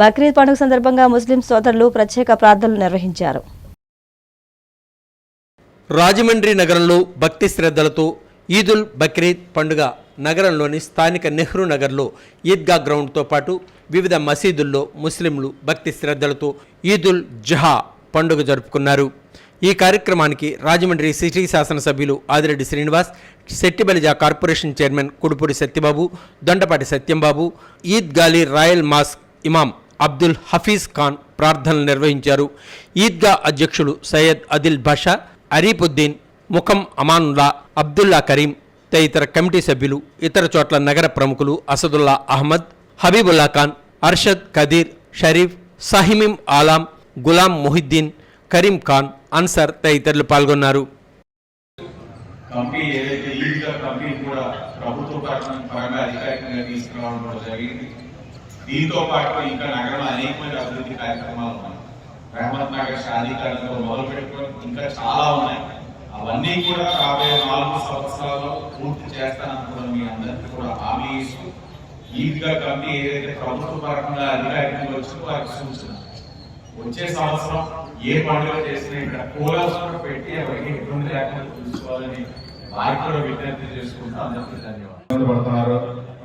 బక్రీద్ పండుగ సందర్భంగా ముస్లిం సోదరులు ప్రత్యేక ప్రార్థనలు నిర్వహించారు. రాజమండ్రి నగరంలో భక్తి శ్రద్ధలతో ఈదుల్ బక్రీద్ పండుగ నగరంలోని స్థానిక నెహ్రూ నగర్లో ఈద్గా గ్రౌండ్తో పాటు వివిధ మసీదుల్లో ముస్లింలు భక్తి శ్రద్ధలతో ఈదుల్ జహా పండుగ జరుపుకున్నారు. ఈ కార్యక్రమానికి రాజమండ్రి సిటీ శాసనసభ్యులు ఆదిరెడ్డి శ్రీనివాస్ శెట్టిబలిజా కార్పొరేషన్ చైర్మన్ కుడుపూడి సత్యబాబు దొండపాటి సత్యంబాబు ఈద్ గాలి రాయల్ మాస్క్ ఇమాం అబ్దుల్ హఫీజ్ ఖాన్ ప్రార్థనలు నిర్వహించారు. ఈద్గా అధ్యక్షులు సయ్యద్ అదిల్ బాషా అరీపుద్దీన్ ముఖం అమానుల్లా అబ్దుల్లా కరీం తదితర కమిటీ సభ్యులు ఇతర చోట్ల నగర ప్రముఖులు అసదుల్లా అహ్మద్ హబీబుల్లా ఖాన్ అర్షద్ కదీర్ షరీఫ్ సహిమిం ఆలాం గులాం మొహిద్దీన్ కరీం ఖాన్ అన్సర్ తదితరులు పాల్గొన్నారు. కంపెనీ ఏదైతే ఈద్గా కంపెనీ కూడా ప్రభుత్వ పరంగా అధికారికంగా తీసుకురావడం కూడా జరిగింది. దీంతో పాటు ఇంకా నగరంలో అనేకమైన అభివృద్ధి కార్యక్రమాలు ఉన్నాయి. రహమత్ నగర్ షాదీకరణతో మొదలు పెట్టుకొని ఇంకా చాలా ఉన్నాయి. అవన్నీ కూడా రాబోయే నాలుగు సంవత్సరాల్లో పూర్తి చేస్తానని మీ అందరికీ కూడా హామీ ఇస్తూ ఈద్గా కమిటీ ఏదైతే ప్రభుత్వ పరంగా అధికారికంగా వచ్చిందో వారికి సూచన. వచ్చే సంవత్సరం ఏ పండుగ చేసినా ఇక్కడ కోలాస్ కూడా పెట్టి ఎవరికి ఇబ్బంది లేకుండా చూసుకోవాలని వారికి కూడా విజ్ఞప్తి చేసుకుంటూ అందరికీ ధన్యవాదాలు. ఇబ్బంది పడుతున్నారు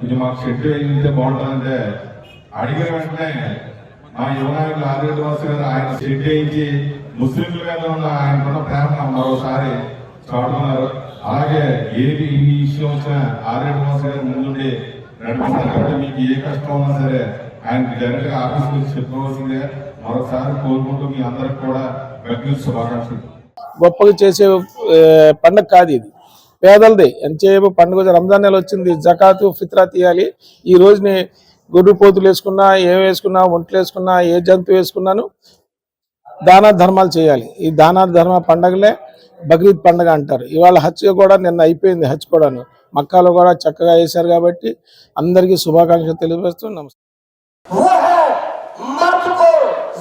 ఇది మాకు షెడ్ అయితే బాగుంటుందంటే అడిగిన వెంటనే మా యువనాయకులు ఆదిరెడ్డి వాసు గారు ఆయన షెడ్ ముస్లింల మీద ఉన్న ఆయనకున్న ప్రేమ మరోసారి చాటుకున్నారు. అలాగే ఏది ఇన్ని విషయం వచ్చినా ఆదిరెడ్డి వాసు గారు ముందుండి నడిపిస్తారు కాబట్టి మీకు ఏ కష్టం ఉన్నా సరే ఆయన డైరెక్ట్గా ఆఫీస్ గురించి చెప్పుకోవాల్సిందే. మరొకసారి కోరుకుంటూ మీ అందరికి కూడా బక్రీద్ శుభాకాంక్షలు. గొప్పగా చేసే పండుగ కాదు ఇది. పేదలది. ఎంతసేపు పండుగ రంజాన్ నెల వచ్చింది. జకాతు ఫిత్రా తీయాలి. ఈ రోజుని గొర్రె పోతులు వేసుకున్నా ఏం వేసుకున్నా ఒంట్లు వేసుకున్నా ఏ జంతువు వేసుకున్నాను దాన ధర్మాలు చేయాలి ఈ దాన ధర్మ పండగలే బక్రీద్ పండగ అంటారు ఇవాళ హజ్ కూడా నిన్న అయిపోయింది హజ్ కూడాను మక్కాలో కూడా చక్కగా వేశారు కాబట్టి అందరికీ శుభాకాంక్షలు తెలియజేస్తూ నమస్తే वो है मर्द को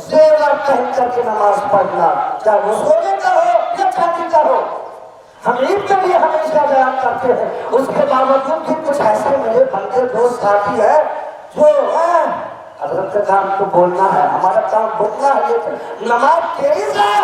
जेवर पहन करके नमाज पढ़ना चाहे वो सोने का हो या चांदी का हो हम ईद के लिए हमेशा बयान करते हैं उसके बावजूद भी कुछ ऐसे मेरे बंदे दोस्त साथी है जो है हज़रत का काम तो बोलना है हमारा काम बोलना है नमाज़ तेरी हो